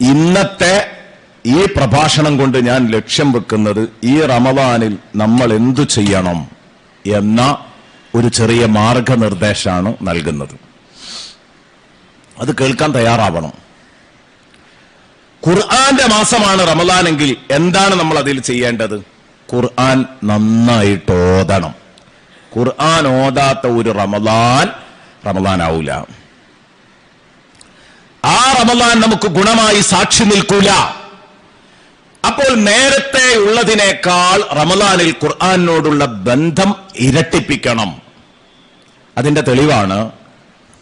ഇന്നത്തെ ഈ പ്രഭാഷണം കൊണ്ട് ഞാൻ ലക്ഷ്യം വെക്കുന്നത് ഈ റമദാനിൽ നമ്മൾ എന്തു ചെയ്യണം എന്ന ഒരു ചെറിയ മാർഗനിർദ്ദേശമാണ് നൽകുന്നത്. അത് കേൾക്കാൻ തയ്യാറാവണം. ഖുർആന്റെ മാസമാണ് റമദാനെങ്കിൽ എന്താണ് നമ്മൾ അതിൽ ചെയ്യേണ്ടത്? ഖുർആൻ നന്നായിട്ട് ഓതണം. ഖുർആൻ ഓതാത്ത ഒരു റമദാൻ റമദാൻ ആവൂല ആ റമദാൻ നമുക്ക് ഗുണമായി സാക്ഷി നിൽക്കൂല. അപ്പോൾ നേരത്തെ ഉള്ളതിനേക്കാൾ റമദാനിൽ ഖുർആാനിനോടുള്ള ബന്ധം ഇരട്ടിപ്പിക്കണം. അതിന്റെ തെളിവാണ്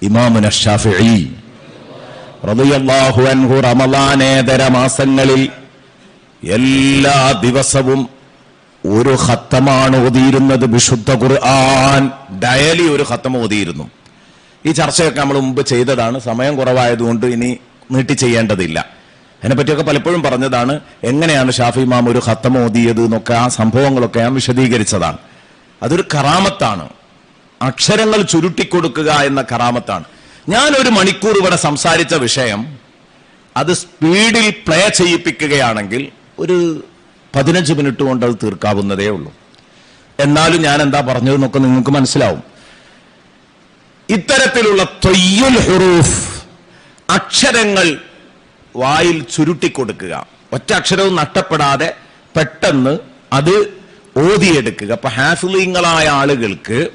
ഇമാമുന ഷാഫി അൻഹു റമദാനേതര മാസങ്ങളിൽ എല്ലാ ദിവസവും ഒരു ഹത്തമാണ് ഓതിയിരുന്നത് വിശുദ്ധ ഖുർആൻ. ഡയലി ഒരു ഹത്തം ഓതിയിരുന്നു. ഈ ചർച്ചയൊക്കെ നമ്മൾ മുമ്പ് ചെയ്തതാണ്. സമയം കുറവായതുകൊണ്ട് ഇനി നീട്ടി ചെയ്യേണ്ടതില്ല. അതിനെപ്പറ്റിയൊക്കെ പലപ്പോഴും പറഞ്ഞതാണ് എങ്ങനെയാണ് ഷാഫി മാം ഒരു ഹത്തം ഓതിയത് എന്നൊക്കെ ആ സംഭവങ്ങളൊക്കെ ഞാൻ വിശദീകരിച്ചതാണ്. അതൊരു കറാമത്താണ്. അക്ഷരങ്ങൾ ചുരുട്ടിക്കൊടുക്കുക എന്ന കറാമത്താണ്. ഞാൻ ഒരു മണിക്കൂർ ഇവിടെ സംസാരിച്ച വിഷയം അത് സ്പീഡിൽ പ്ലേ ചെയ്യിപ്പിക്കുകയാണെങ്കിൽ ഒരു പതിനഞ്ച് മിനിറ്റ് കൊണ്ട് അത് തീർക്കാവുന്നതേ ഉള്ളൂ. എന്നാലും ഞാൻ എന്താ പറഞ്ഞതെന്നൊക്കെ നിങ്ങൾക്ക് മനസ്സിലാവും. ഇത്തരത്തിലുള്ള തൊയ്യുൽ ഹുറൂഫ് അക്ഷരങ്ങൾ വായിൽ ചുരുട്ടിക്കൊടുക്കുക. ഒറ്റ അക്ഷരവും നഷ്ടപ്പെടാതെ പെട്ടെന്ന് അത് ഓതിയെടുക്കുക. അപ്പൊ ഹാഫിലിങ്ങളായ ആളുകൾക്ക്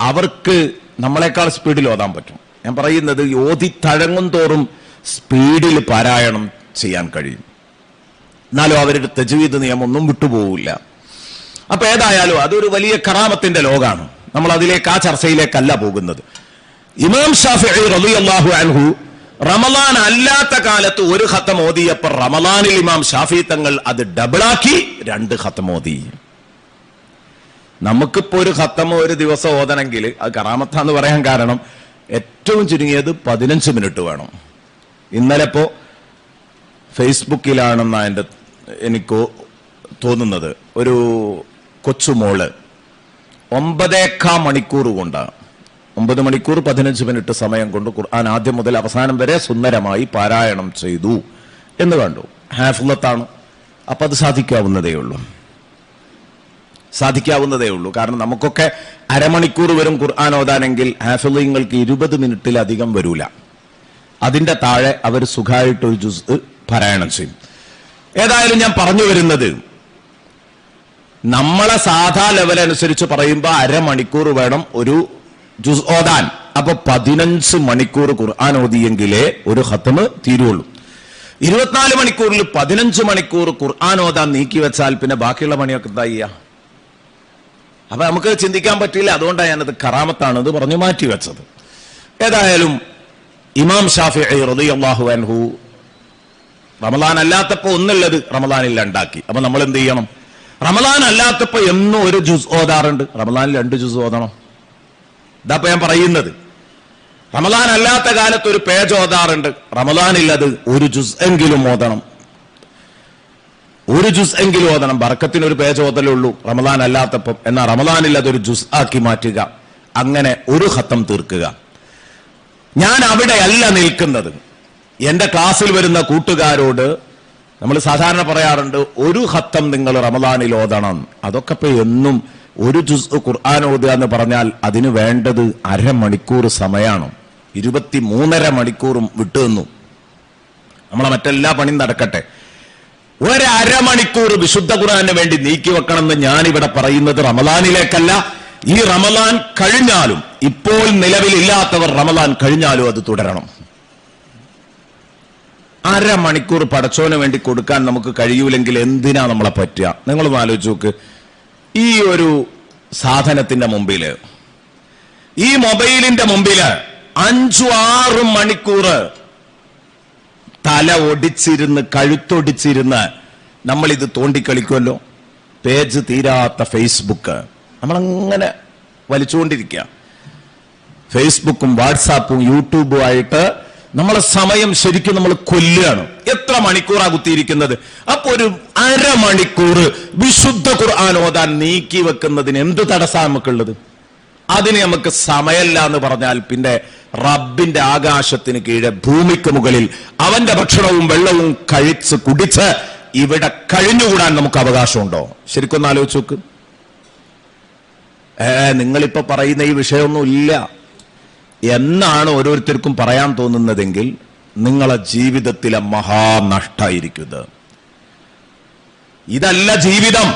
അവർക്ക് നമ്മളെക്കാൾ സ്പീഡിൽ ഓതാൻ പറ്റും. ഞാൻ പറയുന്നത് ഓതി തഴങ്ങും തോറും സ്പീഡിൽ പാരായണം ചെയ്യാൻ കഴിയും. എന്നാലും അവരുടെ തെജുവീത് നിയമം ഒന്നും വിട്ടുപോകില്ല അപ്പൊ ഏതായാലും അതൊരു വലിയ കറാമത്തിന്റെ ലോകാണ് നമ്മൾ അതിലേക്ക് ആ ചർച്ചയിലേക്കല്ല പോകുന്നത്. ഇമാം ഷാഫി റളിയല്ലാഹു അൻഹു റമലാൻ അല്ലാത്ത കാലത്ത് ഒരു ഖത്തം ഓതിയപ്പോൾ റമലാനിൽ ഇമാം ഷാഫി തങ്ങൾ അത് ഡബിളാക്കി രണ്ട് ഖത്തം ഓതി. നമുക്കിപ്പോ ഒരു ഖത്തം ഒരു ദിവസം ഓതണമെങ്കിൽ അത് കറാമത്താന്ന് പറയാൻ കാരണം ഏറ്റവും ചുരുങ്ങിയത് പതിനഞ്ച് മിനിറ്റ് വേണം. ഇന്നലെ ഇപ്പോ ഫേസ്ബുക്കിലാണെന്ന എന്റെ എനിക്ക് തോന്നുന്നത്. ഒരു കൊച്ചുമോൾ ഒമ്പതേക്കാ മണിക്കൂർ കൊണ്ട്. ഒമ്പത് മണിക്കൂർ പതിനഞ്ച് മിനിറ്റ് സമയം കൊണ്ട് ഖുർആൻ ആദ്യം മുതൽ അവസാനം വരെ സുന്ദരമായി പാരായണം ചെയ്തു എന്ന് കണ്ടു. ഹാഫുലത്താണ് അപ്പം അത് സാധിക്കാവുന്നതേ ഉള്ളൂ. സാധിക്കാവുന്നതേ ഉള്ളൂ. കാരണം നമുക്കൊക്കെ അരമണിക്കൂർ വരും ഖുർആൻ ഓതാനെങ്കിൽ ഹാഫിലിങ്ങൾക്ക് ഇരുപത് മിനിറ്റിലധികം വരൂല. അതിന്റെ താഴെ അവർ സുഖമായിട്ടൊരു ജുസ് പാരായണം ചെയ്യും. ഏതായാലും ഞാൻ പറഞ്ഞു വരുന്നത്. നമ്മളെ സാധാ ലെവൽ അനുസരിച്ച് പറയുമ്പോൾ അരമണിക്കൂർ വേണം ഒരു ജുസ് ഓതാൻ. അപ്പൊ പതിനഞ്ച് മണിക്കൂർ ഖുർആൻ ഓതിയെങ്കിലേ ഒരു ഹത്തമ് തീരുള്ളൂ. ഇരുപത്തിനാല് മണിക്കൂറിൽ പതിനഞ്ച് മണിക്കൂർ ഖുർആൻ ഓതാൻ നീക്കി വെച്ചാൽ പിന്നെ ബാക്കിയുള്ള പണിയൊക്കെ എന്താ ചെയ്യാ? അപ്പൊ നമുക്ക് ചിന്തിക്കാൻ പറ്റില്ല. അതുകൊണ്ടാണ് ഞാനത് കറാമത്താണ് എന്ന് പറഞ്ഞു മാറ്റി വെച്ചത്. ഏതായാലും ഇമാം ഷാഫി റളിയല്ലാഹു അൻഹു റമദാൻ അല്ലാത്തപ്പോ ഒന്നുള്ളത് റമദാനിൽ ഉണ്ടാക്കി അപ്പൊ നമ്മൾ എന്ത് ചെയ്യണം? റമദാൻ അല്ലാത്തപ്പോ എന്നും ഒരു ജുസ് ഓതാറുണ്ട്. റമദാനിൽ രണ്ട് ജുസ് ഓതണം. ഇതാപ്പോ ഞാൻ പറയുന്നത്. റമദാൻ അല്ലാത്ത കാലത്ത് ഒരു പേജ് ഓതാറുണ്ട്. റമദാനിൽ അത് ഒരു ജുസ് എങ്കിലും ഓതണം. ഒരു ജുസ് എങ്കിലും ഓതണം. ബർക്കത്തിന് ഒരു പേജ് ഓതലേ ഉള്ളൂ. റമദാൻ അല്ലാത്തപ്പം എന്നാൽ റമദാനിൽ ഒരു ജുസ് ആക്കി മാറ്റുക. അങ്ങനെ ഒരു ഹത്തം തീർക്കുക. ഞാൻ അവിടെയല്ല നിൽക്കുന്നത്. എന്റെ ക്ലാസ്സിൽ വരുന്ന കൂട്ടുകാരോട് നമ്മൾ സാധാരണ പറയാറുണ്ട് ഒരു ഹത്തം നിങ്ങൾ റമദാനിൽ ഓതണം. അതൊക്കെ ഇപ്പൊ എന്നും ഒരു ജുസ് ഖുർആൻ ഓതുക എന്ന് പറഞ്ഞാൽ അതിന് വേണ്ടത് അരമണിക്കൂർ സമയമാണ്. ഇരുപത്തി മൂന്നര മണിക്കൂറും വിട്ടുനിന്നു നമ്മളെ മറ്റെല്ലാ പണിയും നടക്കട്ടെ. ഒരു അരമണിക്കൂർ വിശുദ്ധ ഖുർആന് വേണ്ടി നീക്കി വെക്കണമെന്ന് ഞാൻ ഇവിടെ പറയുന്നത് റമദാനിലേക്കല്ല. ഈ റമദാൻ കഴിഞ്ഞാലും ഇപ്പോൾ നിലവിലില്ലാത്തവർ റമദാൻ കഴിഞ്ഞാലും അത് തുടരണം. അരമണിക്കൂർ പടച്ചോന് വേണ്ടി കൊടുക്കാൻ നമുക്ക് കഴിയൂലെങ്കിൽ എന്തിനാ നമ്മളെ പറ്റുക? നിങ്ങളൊന്ന് ആലോചിച്ച് നോക്ക്. ഈ ഒരു സാധനത്തിന്റെ മുമ്പിൽ ഈ മൊബൈലിന്റെ മുമ്പിൽ അഞ്ചു ആറ് മണിക്കൂർ തല ഒടിച്ചിരുന്ന് കഴുത്തൊടിച്ചിരുന്ന് നമ്മൾ ഇത് തോണ്ടിക്കളിക്കുമല്ലോ. പേജ് തീരാത്ത ഫേസ്ബുക്ക് നമ്മളങ്ങനെ വലിച്ചുകൊണ്ടിരിക്കുക. ഫേസ്ബുക്കും വാട്സാപ്പും യൂട്യൂബും ആയിട്ട് നമ്മളെ സമയം ശരിക്കും നമ്മൾ കൊല്ലുകയാണ്. എത്ര മണിക്കൂറാ കുത്തിയിരിക്കുന്നത്? അപ്പൊ ഒരു അരമണിക്കൂർ വിശുദ്ധ ഖുർആൻ ഓതാൻ നീക്കി വെക്കുന്നതിന് എന്ത് തടസ്സമാണ് നമുക്കുള്ളത്? അതിന് നമുക്ക് സമയല്ല എന്ന് പറഞ്ഞാൽ പിന്നെ റബ്ബിന്റെ ആകാശത്തിന് കീഴെ ഭൂമിക്ക് മുകളിൽ അവന്റെ ഭക്ഷണവും വെള്ളവും കഴിച്ച് കുടിച്ച് ഇവിടെ കഴിഞ്ഞുകൂടാൻ നമുക്ക് അവകാശമുണ്ടോ? ശരിക്കൊന്ന് ആലോചിച്ച് നോക്ക്. ഏ നിങ്ങളിപ്പോ പറയുന്ന ഈ വിഷയമൊന്നും ഇല്ല എന്നാണ് ഓരോരുത്തർക്കും പറയാൻ തോന്നുന്നതെങ്കിൽ നിങ്ങളെ ജീവിതത്തിലെ മഹാനഷ്ടായിരിക്കുന്നത്. ഇതല്ല ജീവിതം.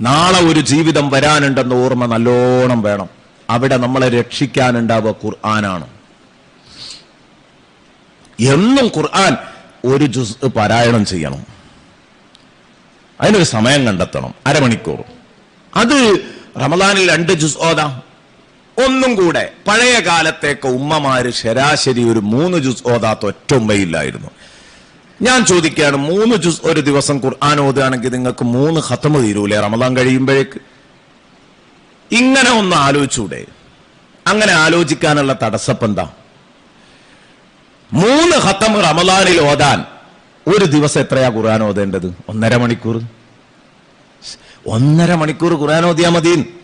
നാളെ ഒരു ജീവിതം വരാനുണ്ടെന്ന ഓർമ്മ നല്ലോണം വേണം. അവിടെ നമ്മളെ രക്ഷിക്കാനുണ്ടാവുക ഖുർആനാണ്. എന്നും ഖുർആൻ ഒരു ജുസ് പാരായണം ചെയ്യണം. അതിനൊരു സമയം കണ്ടെത്തണം. അരമണിക്കൂർ. അത് റമദാനിൽ രണ്ട് ജുസ് ഓതാം. ഒന്നും കൂടെ പഴയ കാലത്തേക്ക് ഉമ്മമാര് ശരാശരി ഒരു മൂന്ന് ജുസ് ഓതാത്ത ഒറ്റ ഉമ്മയില്ലായിരുന്നു ഞാൻ ചോദിക്കുകയാണ് മൂന്ന് ജുസ് ഒരു ദിവസം ഖുർആൻ ഓതുകയാണെങ്കിൽ നിങ്ങൾക്ക് മൂന്ന് ഹത്തമ തീരൂലേ? റമദാൻ കഴിയുമ്പോഴേക്ക്. ഇങ്ങനെ ഒന്ന് ആലോചിച്ചൂടെ? അങ്ങനെ ആലോചിക്കാനുള്ള തടസ്സപ്പെന്താ മൂന്ന് ഹത്തം റമദാനിൽ ഓതാൻ ഒരു ദിവസം എത്രയാ ഖുർആൻ ഓതേണ്ടത്? ഒന്നര മണിക്കൂർ. ഒന്നര മണിക്കൂർ ഖുർആൻ ഓതിയാ മതി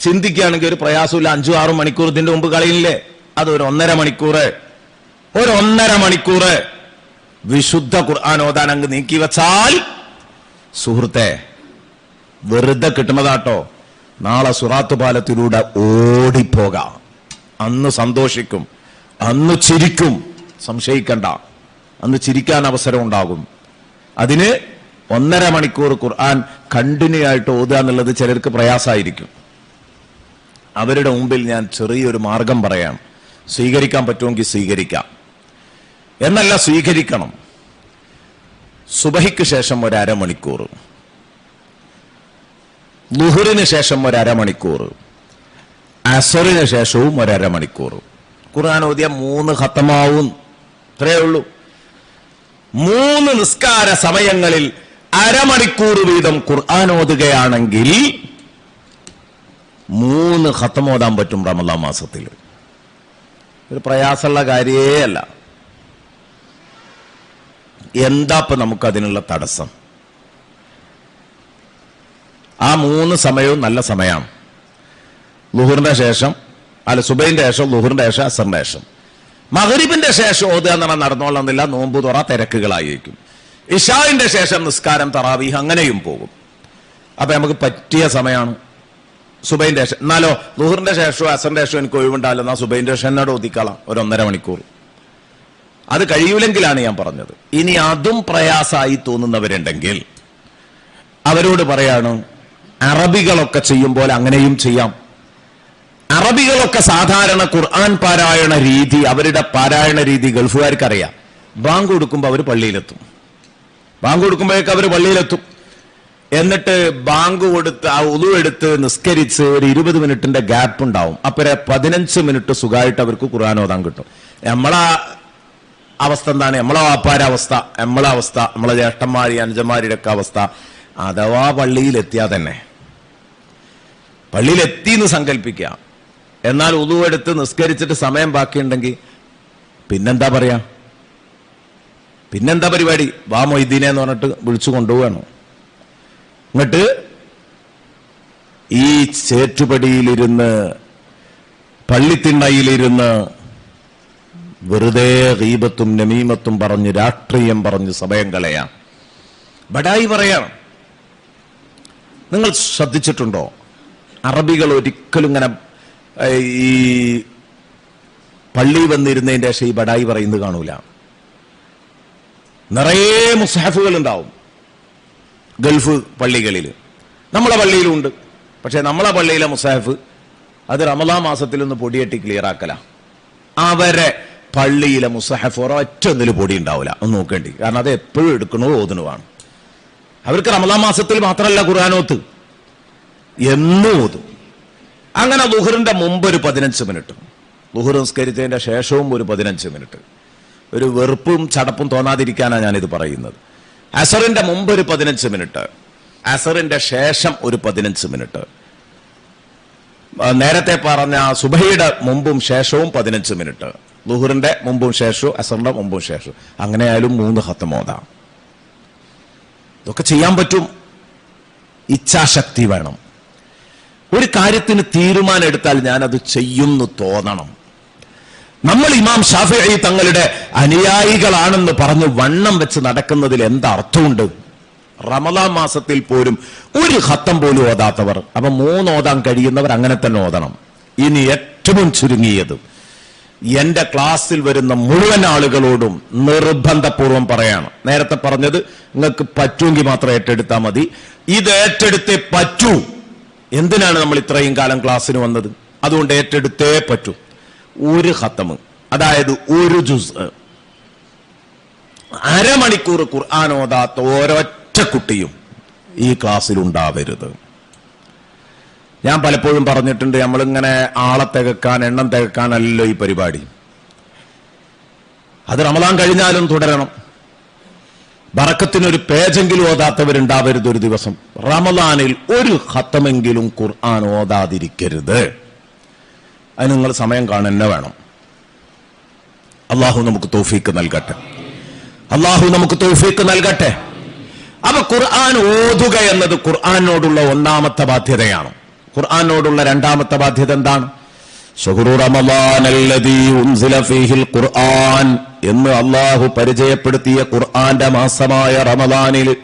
ചിന്തിക്കുകയാണെങ്കിൽ ഒരു പ്രയാസമില്ല അഞ്ചു ആറു മണിക്കൂർ ഇതിന്റെ മുമ്പ് കളിയില്ലേ? അത് ഒരു ഒന്നര മണിക്കൂർ. ഒരു ഒന്നര മണിക്കൂർ വിശുദ്ധ ഖുർആൻ ഓതാൻ അങ്ങ് നീക്കി വെച്ചാൽ സുഹൃത്തെ വെറുതെ കിട്ടുന്നതാട്ടോ. നാളെ സുറാത്ത് പാലത്തിലൂടെ ഓടിപ്പോകാം. അന്ന് സന്തോഷിക്കും. അന്ന് ചിരിക്കും. സംശയിക്കണ്ട. അന്ന് ചിരിക്കാൻ അവസരം ഉണ്ടാകും. അതിന് ഒന്നര മണിക്കൂർ ഖുർആൻ കണ്ടിന്യൂ ആയിട്ട് ഓതുക എന്നുള്ളത് ചിലർക്ക് പ്രയാസമായിരിക്കും. അവരുടെ മുമ്പിൽ ഞാൻ ചെറിയൊരു മാർഗം പറയാം. സ്വീകരിക്കാൻ പറ്റുമെങ്കിൽ സ്വീകരിക്കാം. എന്നല്ല സ്വീകരിക്കണം. സുബഹിക്ക് ശേഷം ഒരു അരമണിക്കൂർ. ശേഷം ഒരു അസറിന് ശേഷവും ഒരു അരമണിക്കൂർ. ഖുർആൻ ഓതിയ മൂന്ന് ഖത്തമാവും. ഇത്രയേ ഉള്ളൂ. മൂന്ന് നിസ്കാര സമയങ്ങളിൽ അരമണിക്കൂർ വീതം ഖുർആൻ ഓതുകയാണെങ്കിൽ മൂന്ന് ഹത്തം ഓടാൻ പറ്റും റമദാ മാസത്തിൽ. ഒരു പ്രയാസമുള്ള കാര്യേ അല്ല. എന്താ നമുക്ക് അതിനുള്ള തടസ്സം? ആ മൂന്ന് സമയവും നല്ല സമയമാണ് ലുഹുറിന്റെ ശേഷം അല്ല സുബൈന്റെ ശേഷം ലുഹുറിന്റെ ശേഷം അസറിന്റെ ശേഷം. മഹരീബിന്റെ ശേഷം ഓതുക എന്ന് നടന്നോളുന്നില്ല നോമ്പ് തുറ തിരക്കുകളായിരിക്കും. ഇഷാവിന്റെ ശേഷം നിസ്കാരം തറാവീഹ് അങ്ങനെയും പോകും. അപ്പൊ നമുക്ക് പറ്റിയ സമയമാണ്. സുബൈന്റെ എന്നാലോ ദുഹറിന്റെ ശേഷമോ അസറിന്റെ ശേഷം എനിക്ക് ഒഴിവുണ്ടാവില്ല. എന്നാൽ സുബൈന്റെ ശേഷം എന്നോട് ഒതുക്കളാം ഒരു ഒന്നര മണിക്കൂർ. അത് കഴിയൂലെങ്കിലാണ് ഞാൻ പറഞ്ഞത്. ഇനി അതും പ്രയാസമായി തോന്നുന്നവരുണ്ടെങ്കിൽ അവരോട് പറയാണ് അറബികളൊക്കെ ചെയ്യുമ്പോൾ അങ്ങനെയും ചെയ്യാം. അറബികളൊക്കെ സാധാരണ ഖുർആൻ പാരായണ രീതി അവരുടെ പാരായണ രീതി ഗൾഫുകാർക്ക് അറിയാം ബാങ്ക് കൊടുക്കുമ്പോൾ അവർ പള്ളിയിലെത്തും. ബാങ്ക് കൊടുക്കുമ്പോഴേക്ക് അവർ പള്ളിയിലെത്തും. എന്നിട്ട് ബാങ്ക് കൊടുത്ത് ആ ഉളു എടുത്ത് നിസ്കരിച്ച് ഒരു ഇരുപത് മിനിറ്റിന്റെ ഗ്യാപ്പ് ഉണ്ടാവും. അപ്പൊ പതിനഞ്ച് മിനിറ്റ് സുഖമായിട്ട് അവർക്ക് ഖുർആൻ ഓതാൻ കിട്ടും. നമ്മളാ അവസ്ഥ എന്താണ്? നമ്മളെ വാപ്പാര അവസ്ഥ നമ്മളെ അവസ്ഥ നമ്മളെ ജ്യേഷ്ഠന്മാരി അനുജന്മാരുടെ ഒക്കെ അവസ്ഥ. അഥവാ പള്ളിയിലെത്തിയാ തന്നെ. പള്ളിയിലെത്തി എന്ന് സങ്കല്പിക്കുക എന്നാൽ ഉതുവെടുത്ത് നിസ്കരിച്ചിട്ട് സമയം ബാക്കിയുണ്ടെങ്കിൽ പിന്നെന്താ പറയാ? പിന്നെന്താ പരിപാടി? വാ മൊയ്തീനെ എന്ന് പറഞ്ഞിട്ട് വിളിച്ചു കൊണ്ടുപോവാണ് എന്നിട്ട് ഈ ചേറ്റുപടിയിലിരുന്ന് പള്ളിത്തിണ്ണയിലിരുന്ന് വെറുതെ ഗീബത്തും നമീമത്തും പറഞ്ഞ് രാഷ്ട്രീയം പറഞ്ഞ് സമയം കളയാം. ബഡായി പറയാണ്. നിങ്ങൾ ശ്രദ്ധിച്ചിട്ടുണ്ടോ? അറബികൾ ഒരിക്കലും ഇങ്ങനെ ഈ പള്ളി വന്നിരുന്നതിന്റെ ശേഷം ഈ ബഡായി പറയുന്നത് കാണൂല. നിറയെ മുസാഫുകൾ ഉണ്ടാവും. ഗൾഫ് പള്ളികളിൽ. നമ്മളെ പള്ളിയിലുണ്ട്. പക്ഷേ നമ്മളെ പള്ളിയിലെ മുസാഫ് അത് റമദാ മാസത്തിൽ ഒന്ന് പൊടിയെട്ടി ക്ലിയർ ആക്കല. അവരെ പള്ളിയിലെ മുസഹഫ് ഒരൊറ്റ ഒന്നിൽ പൊടി ഉണ്ടാവില്ല ഒന്ന് നോക്കേണ്ടി. കാരണം അത് എപ്പോഴും എടുക്കണോ ഓതണുമാണ് അവർക്ക് റമദാ മാസത്തിൽ മാത്രമല്ല ഖുർആാനോത്ത് എന്നും ഓതും. അങ്ങനെ ലുഹറിന്റെ മുമ്പ് ഒരു പതിനഞ്ച് മിനിറ്റ്. ലുഹർ നിസ്കരിച്ചതിന്റെ ശേഷവും ഒരു പതിനഞ്ച് മിനിറ്റ്. ഒരു വെറുപ്പും ചടപ്പും തോന്നാതിരിക്കാനാണ് ഞാനിത് പറയുന്നത്. അസറിന്റെ മുമ്പ് ഒരു പതിനഞ്ച് മിനിറ്റ്. അസറിന്റെ ശേഷം ഒരു പതിനഞ്ച് മിനിറ്റ്. നേരത്തെ പറഞ്ഞ സുബയുടെ മുമ്പും ശേഷവും പതിനഞ്ച് മിനിറ്റ്. ദുഹുറിന്റെ മുമ്പും ശേഷവും അസറിന്റെ മുമ്പും ശേഷവും അങ്ങനെ ആയാലും മൂന്ന് ഹത്തമോദാം ഇതൊക്കെ ചെയ്യാൻ പറ്റും. ഇച്ഛാശക്തി വേണം. ഒരു കാര്യത്തിന് തീരുമാനം എടുത്താൽ ഞാനത് ചെയ്യുന്നു തോന്നണം. നമ്മൾ ഇമാം ഷാഫി തങ്ങളുടെ അനുയായികളാണെന്ന് പറഞ്ഞ് വണ്ണം വെച്ച് നടക്കുന്നതിൽ എന്തർത്ഥമുണ്ട് റമദാൻ മാസത്തിൽ പോലും ഒരു ഹത്തം പോലും ഓതാത്തവർ അപ്പൊ മൂന്ന് ഓതാൻ കഴിയുന്നവർ അങ്ങനെ തന്നെ ഓതണം. ഇനി ഏറ്റവും ചുരുങ്ങിയത് എന്റെ ക്ലാസ്സിൽ വരുന്ന മുഴുവൻ ആളുകളോടും നിർബന്ധപൂർവം പറയാണ്. നേരത്തെ പറഞ്ഞത് നിങ്ങൾക്ക് പറ്റുമെങ്കിൽ മാത്രം ഏറ്റെടുത്താൽ മതി. ഇത് ഏറ്റെടുത്തേ പറ്റൂ. എന്തിനാണ് നമ്മൾ ഇത്രയും കാലം ക്ലാസ്സിന് വന്നത്? അതുകൊണ്ട് ഏറ്റെടുത്തേ പറ്റൂ. ഒരു ഹത്തമ് അതായത് ഒരു ജുസ്. അരമണിക്കൂർ ഖുർആൻ ഓതാത്ത ഒരൊറ്റ കുട്ടിയും ഈ ക്ലാസ്സിൽ ഉണ്ടാവരുത്. ഞാൻ പലപ്പോഴും പറഞ്ഞിട്ടുണ്ട് നമ്മളിങ്ങനെ ആളെ തികക്കാൻ എണ്ണം തികക്കാനല്ലോ ഈ പരിപാടി. അത് റമദാൻ കഴിഞ്ഞാലും തുടരണം. ബറക്കത്തിനൊരു പേജെങ്കിലും ഓതാത്തവരുണ്ടാവരുത് ഒരു ദിവസം. റമദാനിൽ ഒരു ഹത്തമെങ്കിലും ഖുർആൻ ഓതാതിരിക്കരുത്. അതിന് നിങ്ങൾ സമയം കാണുന്നെ വേണം. അള്ളാഹു നമുക്ക് തോഫീക്ക് നൽകട്ടെ. അള്ളാഹു നമുക്ക് തോഫീക്ക് നൽകട്ടെ. അപ്പൊ ഖുർആൻ ഓതുക എന്നത് ഖുർആാനോടുള്ള ഒന്നാമത്തെ ബാധ്യതയാണ്. ഖുർആാനോടുള്ള രണ്ടാമത്തെ ബാധ്യത എന്താണ്? ഖുർആൻ എന്ന് അള്ളാഹു പരിചയപ്പെടുത്തിയ ഖുർആന്റെ മാസമായ റമദാനിൽ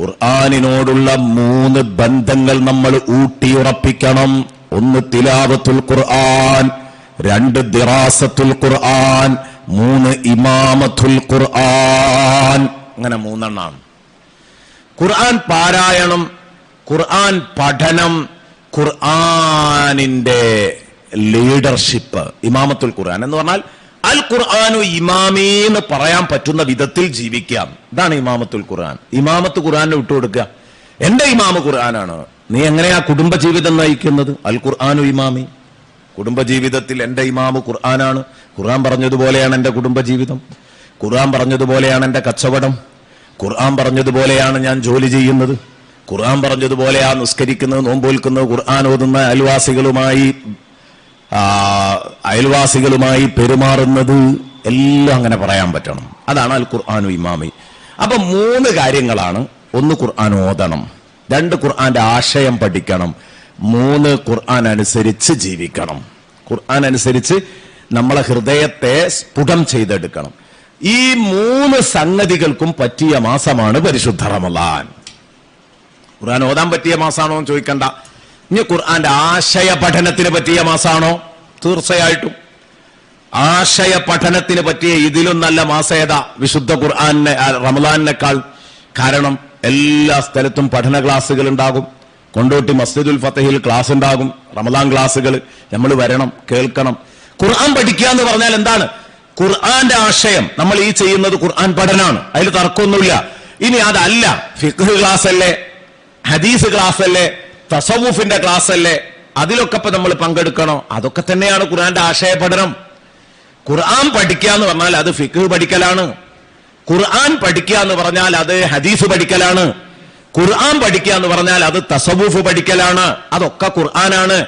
ഖുർആനിനോടുള്ള മൂന്ന് ബന്ധങ്ങൾ നമ്മൾ ഊട്ടിയുറപ്പിക്കണം. ഒന്ന് തിലാവത്തുൽ ഖുർആൻ രണ്ട് ദിറാസത്തുൽ ഖുർആൻ മൂന്ന് ഇമാമത്തുൽ ഖുർആൻ. അങ്ങനെ മൂന്നെണ്ണാണ്. ഖുർആൻ പാരായണം ഖുർആൻ പഠനം ഖുർആാനിന്റെ ലീഡർഷിപ്പ് ഇമാമത്തുൽ ഖുർആൻ. എന്ന് പറഞ്ഞാൽ അൽ ഖുർആാനു ഇമാമേ എന്ന് പറയാൻ പറ്റുന്ന വിധത്തിൽ ജീവിക്കാം. ഇതാണ് ഇമാമത്തുൽ ഖുർആൻ. ഇമാമത്ത് ഖുർആാനെ വിട്ടുകൊടുക്കുക. എന്റെ ഇമാമ ഖുർആനാണ്. നീ എങ്ങനെയാ കുടുംബജീവിതം നയിക്കുന്നത്? അൽ ഖുർആാനു ഇമാമി. കുടുംബജീവിതത്തിൽ എന്റെ ഇമാമ് ഖുർആനാണ്. ഖുർആൻ പറഞ്ഞതുപോലെയാണ് എന്റെ കുടുംബജീവിതം. ഖുർആൻ പറഞ്ഞതുപോലെയാണ് എന്റെ കച്ചവടം. ഖുർആൻ പറഞ്ഞതുപോലെയാണ് ഞാൻ ജോലി ചെയ്യുന്നത്. ഖുർആൻ പറഞ്ഞതുപോലെയാ നിസ്കരിക്കുന്നത് നോമ്പോൽക്കുന്നത് ഖുർആൻ ഓതുന്ന അയൽവാസികളുമായി അയൽവാസികളുമായി പെരുമാറുന്നത് എല്ലാം അങ്ങനെ പറയാൻ പറ്റണം. അതാണ് അൽ ഖുർആാനു ഇമാമി. അപ്പൊ മൂന്ന് കാര്യങ്ങളാണ് ഒന്ന് ഖുർആൻ ഓതണം. രണ്ട് ഖുർആന്റെ ആശയം പഠിക്കണം. മൂന്ന് ഖുർആൻ അനുസരിച്ച് ജീവിക്കണം. ഖുർആൻ അനുസരിച്ച് നമ്മളെ ഹൃദയത്തെ സ്ഫുടം ചെയ്തെടുക്കണം. ഈ മൂന്ന് സംഗതികൾക്കും പറ്റിയ മാസമാണ് പരിശുദ്ധ റമലാൻ ഖുർആൻ ഓതാൻ പറ്റിയ മാസമാണോ എന്ന് ചോദിക്കണ്ട. ഇനി ഖുർആന്റെ ആശയ പഠനത്തിന് പറ്റിയ മാസമാണോ തീർച്ചയായിട്ടും. ആശയ പഠനത്തിന് പറ്റിയ ഇതിലും നല്ല മാസം ഏതാ വിശുദ്ധ ഖുർആാനെ റമലാനേക്കാൾ കാരണം. എല്ലാ സ്ഥലത്തും പഠന ക്ലാസ്സുകൾ ഉണ്ടാകും. കൊണ്ടോട്ടി മസ്ജിദുൽ ഫത്തഹിൽ ക്ലാസ് ഉണ്ടാകും. റമദാൻ ക്ലാസ്സുകൾ നമ്മൾ വരണം കേൾക്കണം. ഖുർആൻ പഠിക്കുക എന്ന് പറഞ്ഞാൽ എന്താണ്? ഖുർആന്റെ ആശയം. നമ്മൾ ഈ ചെയ്യുന്നത് ഖുർആൻ പഠനമാണ് അതിൽ തർക്കമൊന്നുമില്ല. ഇനി അതല്ല. ഫിഖ് ക്ലാസ് അല്ലേ ഹദീസ് ക്ലാസ് അല്ലേ തസവൂഫിന്റെ ക്ലാസ് അല്ലേ അതിലൊക്കെ ഇപ്പൊ നമ്മൾ പങ്കെടുക്കണോ? അതൊക്കെ തന്നെയാണ് ഖുർആന്റെ ആശയ പഠനം ഖുർആൻ പഠിക്കുക എന്ന് പറഞ്ഞാൽ അത് ഫിഖ് പഠിക്കലാണ്. ഖുർആൻ പഠിക്കുക എന്ന് പറഞ്ഞാൽ അത് ഹദീസ് പഠിക്കലാണ്. ഖുർആൻ പഠിക്കുക എന്ന് പറഞ്ഞാൽ അത് തസവൂഫ് പഠിക്കലാണ്. അതൊക്കെ ഖുർആനാണ്.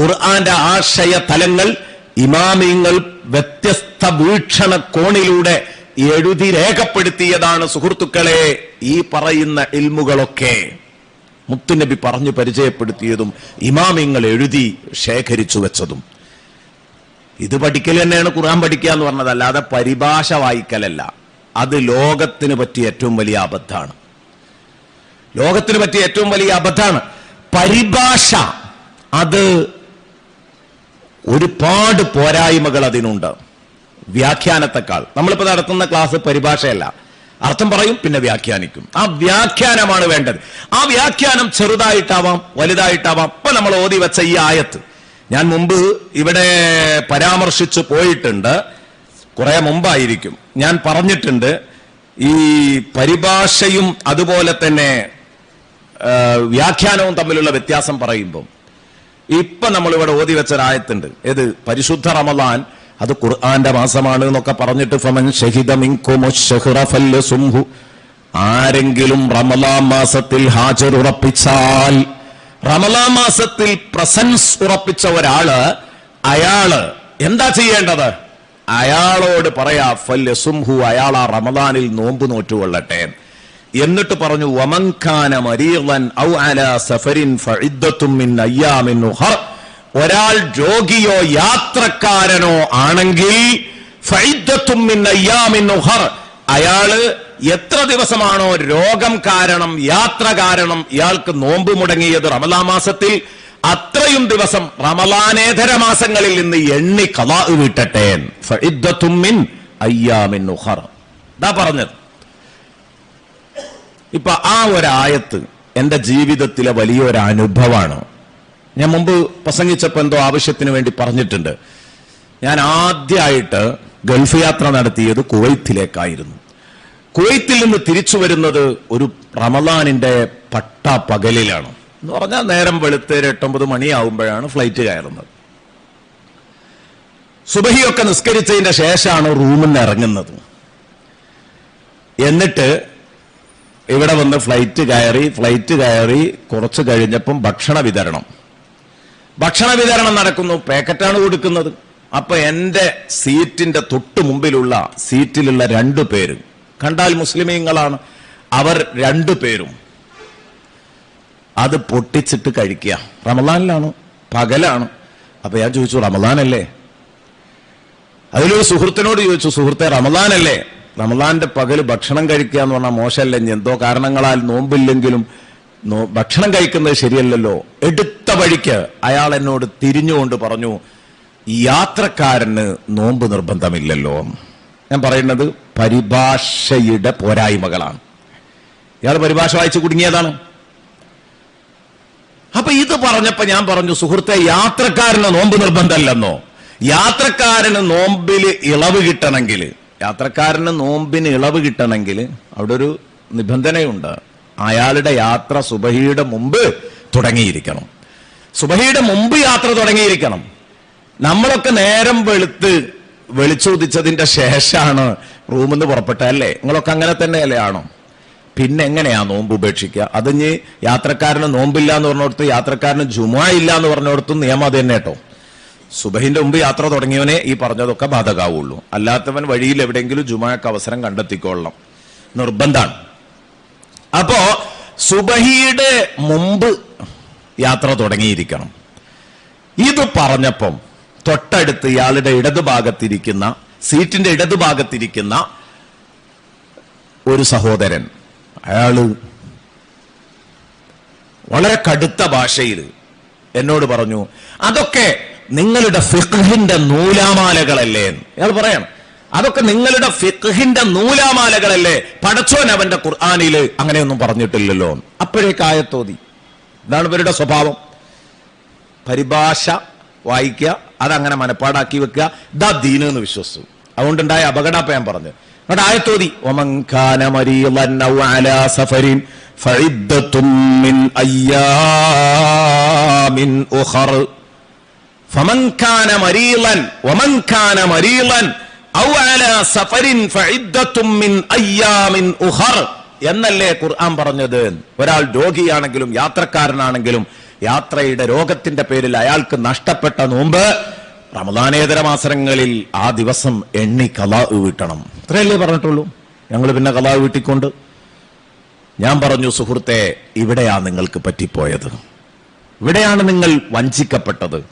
ഖുർആന്റെ ആശയ തലങ്ങൾ ഇമാമിങ്ങൾ വ്യത്യസ്ത വീക്ഷണ കോണിലൂടെ എഴുതി രേഖപ്പെടുത്തിയതാണ് സുഹൃത്തുക്കളെ ഈ പറയുന്ന ഇൽമുകളൊക്കെ. മുത്തുനബി പറഞ്ഞു പരിചയപ്പെടുത്തിയതും ഇമാമിങ്ങൾ എഴുതി ശേഖരിച്ചു വെച്ചതും. ഇത് പഠിക്കൽ തന്നെയാണ് ഖുർആൻ പഠിക്കുക എന്ന് പറഞ്ഞത്. അല്ലാതെ പരിഭാഷ വായിക്കലല്ല. അത് ലോകത്തിന് പറ്റിയ ഏറ്റവും വലിയ അബദ്ധാണ്. ലോകത്തിന് പറ്റിയ ഏറ്റവും വലിയ അബദ്ധാണ്. പരിഭാഷ അത് ഒരുപാട് പോരായ്മകൾ അതിനുണ്ട്. വ്യാഖ്യാനത്തെക്കാൾ. നമ്മളിപ്പോ നടത്തുന്ന ക്ലാസ് പരിഭാഷയല്ല. അർത്ഥം പറയും പിന്നെ വ്യാഖ്യാനിക്കും. ആ വ്യാഖ്യാനമാണ് വേണ്ടത്. ആ വ്യാഖ്യാനം ചെറുതായിട്ടാവാം വലുതായിട്ടാവാം. ഇപ്പൊ നമ്മൾ ഓതി വെച്ച ഈ ആയത്ത്. ഞാൻ മുമ്പ് ഇവിടെ പരാമർശിച്ചു പോയിട്ടുണ്ട്. കുറെ മുമ്പായിരിക്കും. ഞാൻ പറഞ്ഞിട്ടുണ്ട് ഈ പരിഭാഷയും അതുപോലെ തന്നെ വ്യാഖ്യാനവും തമ്മിലുള്ള വ്യത്യാസം പറയുമ്പോൾ ഇപ്പൊ നമ്മൾ ഇവിടെ ഓതി വെച്ച രായത്തുണ്ട് ഏത്? പരിശുദ്ധ റമദാൻ അത് ഖുർആന്റെ മാസമാണ് എന്നൊക്കെ പറഞ്ഞിട്ട് ഫമൻ ആരെങ്കിലും റമലാൻ മാസത്തിൽ ഹാജർ ഉറപ്പിച്ചാൽ റമലാൻ മാസത്തിൽ പ്രസൻസ് ഉറപ്പിച്ച ഒരാൾ അയാൾ എന്താ ചെയ്യേണ്ടത്? അയാളോട് പറയാ ഫല്യസുംഹു അയാൾ ആ റമദാനിൽ നോമ്പ് നോറ്റുകൊള്ളട്ടെ. എന്നിട്ട് പറഞ്ഞു വമൻഖാന മരീളൻ ഔ അല സഫരിൻ ഫഇദ്ദത്തും മിൻ അയ്യാമിൻ ഉഹർ ഒരാൾ രോഗിയോ യാത്രക്കാരനോ ആണെങ്കിൽ ഫഇദ്ദത്തും മിൻ അയ്യാമിൻ ഉഹർ അയാൾ എത്ര ദിവസമാണോ രോഗം കാരണം യാത്ര കാരണം ഇയാൾക്ക് നോമ്പ് മുടങ്ങിയത് റമലാ മാസത്തിൽ. അത്രയും ദിവസം റമലാനേതര മാസങ്ങളിൽ നിന്ന് എണ്ണി കഥാ വിട്ടട്ടെ. പറഞ്ഞത്. ഇപ്പൊ ആ ഒരായത്ത് എന്റെ ജീവിതത്തിലെ വലിയൊരു അനുഭവമാണ് ഞാൻ മുമ്പ് പ്രസംഗിച്ചപ്പോ എന്തോ ആവശ്യത്തിന് വേണ്ടി പറഞ്ഞിട്ടുണ്ട്. ഞാൻ ആദ്യമായിട്ട് ഗൾഫ് യാത്ര നടത്തിയത് കുവൈത്തിലേക്കായിരുന്നു. കുവൈത്തിൽ നിന്ന് തിരിച്ചു വരുന്നത് ഒരു റമലാനിന്റെ പട്ട പകലിലാണ്. എന്ന് പറഞ്ഞാൽ നേരം വെളുത്തേര് എട്ടൊമ്പത് മണിയാവുമ്പോഴാണ് ഫ്ലൈറ്റ് കയറുന്നത്. സുബഹിയൊക്കെ നിസ്കരിച്ചതിന്റെ ശേഷമാണ് റൂമിൽ നിന്ന് ഇറങ്ങുന്നത്. എന്നിട്ട് ഇവിടെ വന്ന് ഫ്ലൈറ്റ് കയറി ഫ്ലൈറ്റ് കയറി കുറച്ച് കഴിഞ്ഞപ്പം ഭക്ഷണ വിതരണം. ഭക്ഷണ വിതരണം നടക്കുന്നു പാക്കറ്റാണ് കൊടുക്കുന്നത്. അപ്പൊ എന്റെ സീറ്റിന്റെ തൊട്ടു മുമ്പിലുള്ള സീറ്റിലുള്ള രണ്ടു പേരും കണ്ടാൽ മുസ്ലിമീങ്ങളാണ് അവർ രണ്ടു പേരും അത് പൊട്ടിച്ചിട്ട് കഴിക്കുക. റമദാനിലാണ്. പകലാണ്. അപ്പൊ ഞാൻ ചോദിച്ചു റമദാനല്ലേ? അതിലൊരു സുഹൃത്തിനോട് ചോദിച്ചു സുഹൃത്തെ റമദാനല്ലേ? റമദാന്റെ പകൽ ഭക്ഷണം കഴിക്കുക എന്ന് പറഞ്ഞാൽ മോശമല്ല? എന്തോ കാരണങ്ങളാൽ നോമ്പില്ലെങ്കിലും ഭക്ഷണം കഴിക്കുന്നത് ശരിയല്ലല്ലോ. എടുത്ത വഴിക്ക് അയാൾ എന്നോട് തിരിഞ്ഞുകൊണ്ട് പറഞ്ഞു "ഈ യാത്രക്കാരന് നോമ്പ് നിർബന്ധമില്ലല്ലോ. ഞാൻ പറയുന്നത് പരിഭാഷയുടെ പോരായ്മകളാണ്. ഇയാൾ പരിഭാഷ വായിച്ചു കുടുങ്ങിയതാണ്. അപ്പൊ ഇത് പറഞ്ഞപ്പോ ഞാൻ പറഞ്ഞു സുഹൃത്തെ യാത്രക്കാരന് നോമ്പ് നിർബന്ധമല്ലെന്നോ? യാത്രക്കാരന് നോമ്പിൽ ഇളവ് കിട്ടണമെങ്കിൽ യാത്രക്കാരന് നോമ്പിന് ഇളവ് കിട്ടണമെങ്കിൽ അവിടെ ഒരു നിബന്ധനയുണ്ട്. അയാളുടെ യാത്ര സുബഹിയുടെ മുമ്പ് തുടങ്ങിയിരിക്കണം. സുബഹിയുടെ മുമ്പ് യാത്ര തുടങ്ങിയിരിക്കണം. നമ്മളൊക്കെ നേരം വെളുത്ത് വെളിച്ചുദിച്ചതിന്റെ ശേഷമാണ് റൂമിൽ നിന്ന് പുറപ്പെട്ടല്ലേ നിങ്ങളൊക്കെ അങ്ങനെ തന്നെയല്ലേ ആണോ? പിന്നെ എങ്ങനെയാ നോമ്പ് ഉപേക്ഷിക്കുക? അത് ഇനി യാത്രക്കാരന് നോമ്പില്ല എന്ന് പറഞ്ഞിടത്ത് യാത്രക്കാരന് ജുമാ ഇല്ല എന്ന് പറഞ്ഞിടത്തും നിയമം അത് തന്നെ കേട്ടോ. സുബഹിന്റെ മുമ്പ് യാത്ര തുടങ്ങിയവനെ ഈ പറഞ്ഞതൊക്കെ ബാധകാവുള്ളൂ. അല്ലാത്തവൻ വഴിയിൽ എവിടെയെങ്കിലും ജുമാക്ക് അവസരം കണ്ടെത്തിക്കൊള്ളണം. നിർബന്ധാണ്. അപ്പോ സുബഹിയുടെ മുമ്പ് യാത്ര തുടങ്ങിയിരിക്കണം. ഇത് പറഞ്ഞപ്പം തൊട്ടടുത്ത് ഇയാളുടെ ഇടതുഭാഗത്തിരിക്കുന്ന സീറ്റിന്റെ ഇടതുഭാഗത്തിരിക്കുന്ന ഒരു സഹോദരൻ അയാൾ വളരെ കടുത്ത ഭാഷയിൽ എന്നോട് പറഞ്ഞു അതൊക്കെ നിങ്ങളുടെ ഫിഖിന്റെ നൂലാമാലകളല്ലേ? എന്ന്." അയാൾ പറയാണ് അതൊക്കെ നിങ്ങളുടെ ഫിഖിന്റെ നൂലാമാലകളല്ലേ? പടച്ചോൻ അവന്റെ ഖുർആാനിൽ അങ്ങനെയൊന്നും പറഞ്ഞിട്ടില്ലല്ലോ. അപ്പോഴേ കായത്തോതി ഇതാണ് ഇവരുടെ സ്വഭാവം. പരിഭാഷ വായിക്കുക അതങ്ങനെ മനപ്പാടാക്കി വെക്കുക. ദാ ദീന് എന്ന് വിശ്വസിച്ചു. അതുകൊണ്ടുണ്ടായ അപകടം ഞാൻ പറഞ്ഞു. അവിടെ ആയത്തോതി ഒമങ്കാന സഫരിൻ മിൻ ഉഖർ. മരീളൻ മരീളൻ ഔ അലാ സഫരിൻ മിൻ ഉഖർ. എന്നല്ലേ ഖുർആൻ പറഞ്ഞത്? ഒരാൾ രോഗിയാണെങ്കിലും യാത്രക്കാരനാണെങ്കിലും യാത്രയുടെ രോഗത്തിന്റെ പേരിൽ അയാൾക്ക് നഷ്ടപ്പെട്ട നോമ്പ് റമദാനേതര മാസങ്ങളിൽ ആ ദിവസം എണ്ണി കലാ വീട്ടണം. ഇത്രയല്ലേ പറഞ്ഞിട്ടുള്ളൂ? ഞങ്ങൾ പിന്നെ കലാ വീട്ടിക്കൊണ്ട്. ഞാൻ പറഞ്ഞു സുഹൃത്തെ ഇവിടെയാ നിങ്ങൾക്ക് പറ്റിപ്പോയത്. ഇവിടെയാണ് നിങ്ങൾ വഞ്ചിക്കപ്പെട്ടത്.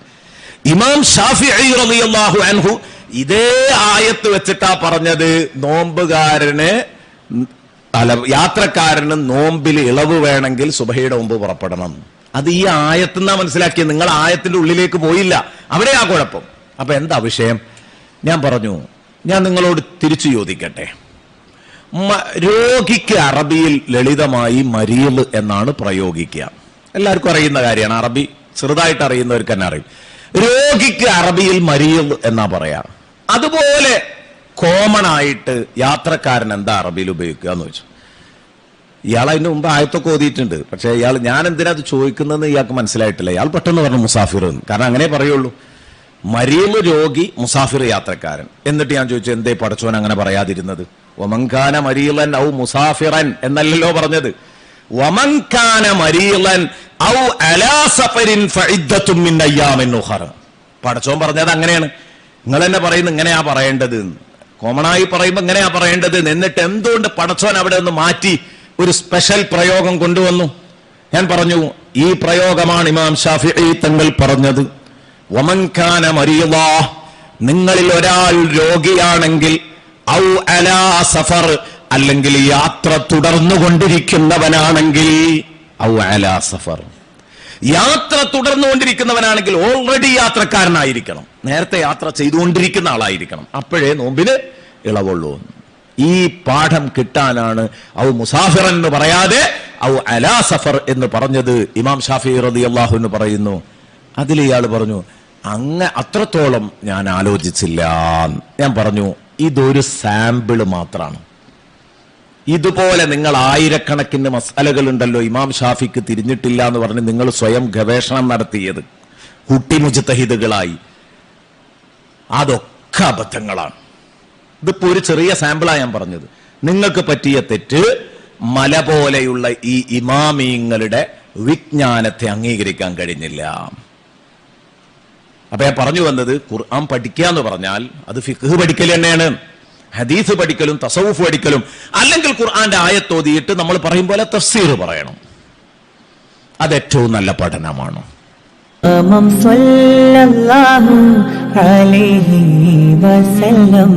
ഇമാം ഷാഫി റളിയല്ലാഹു അൻഹു ഇതേ ആയത്ത് വെച്ചിട്ടാ പറഞ്ഞത് നോമ്പുകാരന് അല്ല യാത്രക്കാരന് നോമ്പിൽ ഇളവ് വേണമെങ്കിൽ സുബഹയുടെ മുമ്പ് പുറപ്പെടണം. അത് ഈ ആയത്തെന്നാ മനസ്സിലാക്കിയത്. നിങ്ങൾ ആയത്തിന്റെ ഉള്ളിലേക്ക് പോയില്ല. അവിടെയാ കുഴപ്പം. അപ്പൊ എന്താ വിഷയം? ഞാൻ പറഞ്ഞു ഞാൻ നിങ്ങളോട് തിരിച്ചു ചോദിക്കട്ടെ. രോഗിക്ക് അറബിയിൽ ലളിതമായി മരിയൽ എന്നാണ് പ്രയോഗിക്കുക. എല്ലാവർക്കും അറിയുന്ന കാര്യമാണ്. അറബി ചെറുതായിട്ട് അറിയുന്നവർക്ക് തന്നെ അറിയും. രോഗിക്ക് അറബിയിൽ മരിയൽ എന്നാ പറയാ. അതുപോലെ കോമൺ ആയിട്ട് യാത്രക്കാരൻ എന്താ അറബിയിൽ ഉപയോഗിക്കുക എന്ന് വെച്ചു ഇയാൾ അതിന് മുമ്പ് ആയത്തൊക്കെ ഓതിയിട്ടുണ്ട്. പക്ഷെ ഇയാൾ ഞാൻ എന്തിനാ അത് ചോദിക്കുന്നതെന്ന് ഇയാൾക്ക് മനസ്സിലായിട്ടില്ല. ഇയാൾ പെട്ടെന്ന് പറഞ്ഞു മുസാഫിർ കാരണം അങ്ങനെ പറയുള്ളൂ. മരീമ് രോഗി മുസാഫിർ യാത്രക്കാരൻ. എന്നിട്ട് ഞാൻ ചോദിച്ചു എന്തേ പടച്ചോൻ അങ്ങനെ പറയാതിരുന്നത്? ഒമങ്കാന മരീലൻ ഔ മുസാഫിറൻ എന്നല്ലല്ലോ പറഞ്ഞത്. ഒമങ്കാന മരീലൻ ഔ അലാസഫരിൻ പടച്ചോൻ പറഞ്ഞത് അങ്ങനെയാണ്. നിങ്ങൾ തന്നെ പറയുന്നത് ഇങ്ങനെയാ പറയേണ്ടത്. കോമണായി പറയുമ്പോൾ ഇങ്ങനെയാ പറയേണ്ടത്. എന്ന്. എന്നിട്ട് എന്തുകൊണ്ട് പടച്ചോൻ അവിടെ ഒന്ന് മാറ്റി ഒരു സ്പെഷ്യൽ പ്രയോഗം കൊണ്ടുവന്നു? ഞാൻ പറഞ്ഞു ഈ പ്രയോഗമാണ് ഇമാം ഷാഫി തങ്ങൾ പറഞ്ഞത്. വമൻഖാന മരിയല്ലാ നിങ്ങളിൽ ഒരാൾ രോഗിയാണെങ്കിൽ ഔ അലാ സഫർ അല്ലെങ്കിൽ യാത്ര തുടർന്നുകൊണ്ടിരിക്കുന്നവനാണെങ്കിൽ ഔ അലാ സഫർ. യാത്ര തുടർന്നുകൊണ്ടിരിക്കുന്നവനാണെങ്കിൽ ഓൾറെഡി യാത്രക്കാരനായിരിക്കണം. നേരത്തെ യാത്ര ചെയ്തുകൊണ്ടിരിക്കുന്ന ആളായിരിക്കണം. അപ്പോഴേ നോമ്പിന് ഇളവുള്ളൂ. ഈ പാഠം കിട്ടാനാണ് ഔ മുസാഫിർ എന്ന് പറയാതെ ഔ അലാ സഫർ എന്ന് പറഞ്ഞത് ഇമാം ഷാഫി റതി അള്ളാഹു എന്ന് പറയുന്നു. അതിൽ ഇയാൾ പറഞ്ഞു അങ്ങ അത്രത്തോളം ഞാൻ ആലോചിച്ചില്ല ഞാൻ പറഞ്ഞു ഇതൊരു സാമ്പിൾ മാത്രമാണ് ഇതുപോലെ നിങ്ങൾ ആയിരക്കണക്കിന് മസാലകൾ ഉണ്ടല്ലോ ഇമാം ഷാഫിക്ക് തിരിഞ്ഞിട്ടില്ല എന്ന് പറഞ്ഞ് നിങ്ങൾ സ്വയം ഗവേഷണം നടത്തിയത് കുട്ടി മുജത്തഹിദുകളായി അതൊക്കെ അബദ്ധങ്ങളാണ്. ഇതിപ്പോ ഒരു ചെറിയ സാമ്പിളാണ് ഞാൻ പറഞ്ഞത്. നിങ്ങൾക്ക് പറ്റിയ തെറ്റ് മല പോലെയുള്ള ഈ ഇമാമീങ്ങളുടെ വിജ്ഞാനത്തെ അംഗീകരിക്കാൻ കഴിഞ്ഞില്ല. അപ്പൊ ഞാൻ പറഞ്ഞു വന്നത് ഖുർആൻ പഠിക്കുക എന്ന് പറഞ്ഞാൽ അത് ഫിഖ് പഠിക്കൽ തന്നെയാണ് ഹദീസ് പഠിക്കലും തസവുഫ് പഠിക്കലും അല്ലെങ്കിൽ ഖുർആന്റെ ആയത്തോതിയിട്ട് നമ്മൾ പറയും പോലെ തഫ്സീർ പറയണം അത് ഏറ്റവും നല്ല പഠനമാണ് صلى الله عليه وسلم